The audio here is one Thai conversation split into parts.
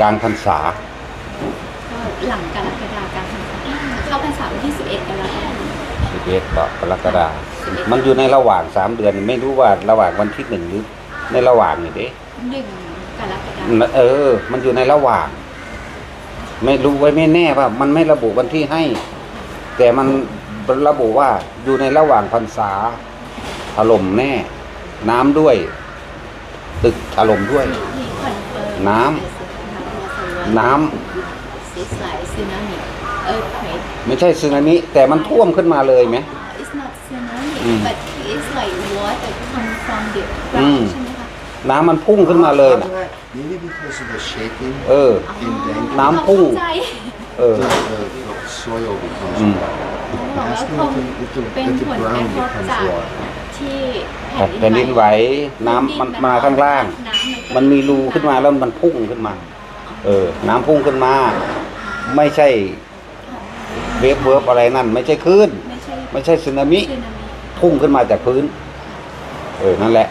กลางพรรษา ก็หลังกรกฎาคมเข้าพรรษาวันที่ 11กรกฎาคมสิบเอ็ดกรกฎาคมมันอยู่ในระหว่างสามเดือน ไม่รู้ว่าระหว่างวันที่หนึ่งหรือในระหว่างนี่เด้หนึ่งกรกฎาคมเออ มันอยู่ในระหว่าง ไม่รู้ไว้ไม่แน่ว่า มันไม่ระบุวันที่ให้ แต่มันระบุว่าอยู่ในระหว่างพรรษาถล่มแน่ น้ำด้วย ตึกถล่มด้วยที่คอนเฟิร์มน้ำ น้ำซีสไลซึนามิเออเควกไม่ใช่สึนามิแต่มันท่วมขึ้นมาเลยไหม it's not tsunami อืม but it's like water come from the อืม ground ใช่ไหมคะ น้ำมันพุ่งขึ้นมาเลยนะ Maybe because of the shaking, เออ in Bangkok, น้ำพุ่ง เข้าใจเออ the, the, the soil becomes Mm. water. บอกว่า Ask ค them ง if the, if the, เป็น if ผ the ลกระ ground ทบ becomes จาก water. ที่แผ่นดินไหวน้ำมันมาข้างล่างมันมีรูขึ้นมาแล้วมันพุ่งขึ้นมา เออ น้ำพุ่งขึ้นมา ไม่ใช่เวฟเวิร์บอะไรนั่น ไม่ใช่คลื่นไม่ใช่ไม่ใช่สึนามิซึนามิพุ่งขึ้นมาจากพื้น เออ นั่นแหละ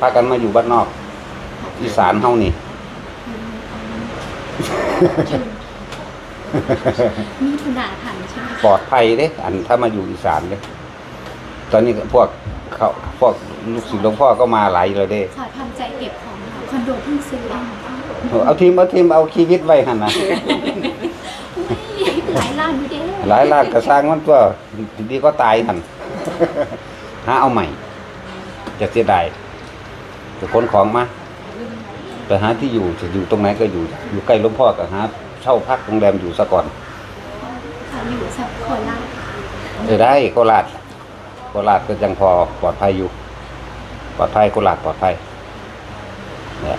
พากันมาอยู่บ้านนอก อีสานเฮานี่ มีทุนาทันใช่ไหมปลอดภัยเด้ อันถ้ามาอยู่อีสานเด้ ตอนนี้พวกเขาพวกลูกศิษย์หลวงพ่อก็มาหลายเลยเด้ ขอทำใจเก็บของค่ะคอนโดเพิ่งซื้อเอง เอาทีมเอาทีมเอาชีวิตไว้หันนะหลายล้านอยู่เด้หลายล้านกระสร้างมันตัวดีก็ตายหันหาเอาใหม่ จะเสียดายจะขนของมาไปหาที่อยู่จะอยู่ตรงไหนก็อยู่ อยู่ใกล้หลวงพ่อก็หาเช่าพักโรงแรมอยู่ซะก่อนค่ะอยู่สักโคราชเออได้โคราชโคราชก็ยังพอปลอดภัยอยู่ ปลอดภัยโคราชปลอดภัยเนี่ย